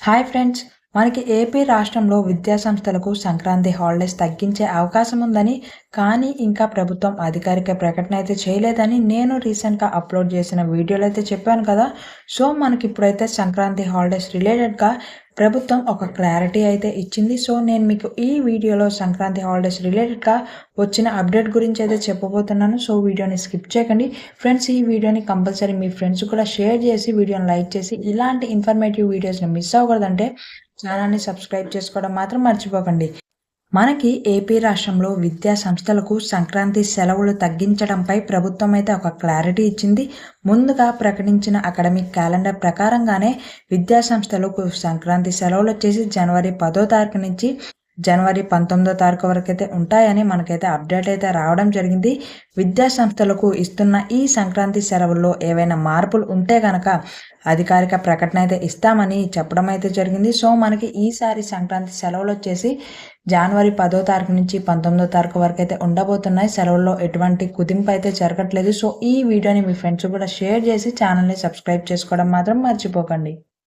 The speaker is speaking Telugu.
హాయ్ ఫ్రెండ్స్ మనకి ఏపీ రాష్ట్రంలో విద్యాసంస్థలకు సంక్రాంతి హాలిడేస్ తగ్గించే అవకాశం ఉందని కానీ ఇంకా ప్రభుత్వం అధికారిక ప్రకటన అయితే చేయలేదని నేను రీసెంట్గా అప్లోడ్ చేసిన వీడియోలో అయితే చెప్పాను కదా. సో మనకి ఇప్పుడైతే సంక్రాంతి హాలిడేస్ రిలేటెడ్గా ప్రభుత్వం ఒక క్లారిటీ అయితే ఇచ్చింది. సో నేను మీకు ఈ వీడియోలో సంక్రాంతి హాలిడేస్ రిలేటెడ్గా వచ్చిన అప్డేట్ గురించి అయితే చెప్పబోతున్నాను. సో వీడియోని స్కిప్ చేయకండి. ఫ్రెండ్స్ ఈ వీడియోని కంపల్సరీ మీ ఫ్రెండ్స్ కూడా షేర్ చేసి వీడియోని లైక్ చేసి ఇలాంటి ఇన్ఫర్మేటివ్ వీడియోస్ని మిస్ అవ్వకూడదంటే ఛానల్ని సబ్స్క్రైబ్ చేసుకోవడం మాత్రం మర్చిపోకండి. మనకి ఏపీ రాష్ట్రంలో విద్యా సంస్థలకు సంక్రాంతి సెలవులు తగ్గించడంపై ప్రభుత్వం అయితే ఒక క్లారిటీ ఇచ్చింది. ముందుగా ప్రకటించిన అకాడమిక్ క్యాలెండర్ ప్రకారంగానే విద్యా సంస్థలకు సంక్రాంతి సెలవులు వచ్చేసి జనవరి పదో తారీఖు నుంచి జనవరి పంతొమ్మిదో తారీఖు వరకు అయితే ఉంటాయని మనకైతే అప్డేట్ అయితే రావడం జరిగింది. విద్యా సంస్థలకు ఇస్తున్న ఈ సంక్రాంతి సెలవుల్లో ఏవైనా మార్పులు ఉంటే గనక అధికారిక ప్రకటన అయితే ఇస్తామని చెప్పడం అయితే జరిగింది. సో మనకి ఈసారి సంక్రాంతి సెలవులు వచ్చేసి జనవరి పదో తారీఖు నుంచి పంతొమ్మిదో తారీఖు వరకు అయితే ఉండబోతున్నాయి. సెలవుల్లో ఎటువంటి కుదింపు అయితే జరగట్లేదు. సో ఈ వీడియోని మీ ఫ్రెండ్స్ కూడా షేర్ చేసి ఛానల్ని సబ్స్క్రైబ్ చేసుకోవడం మాత్రం మర్చిపోకండి.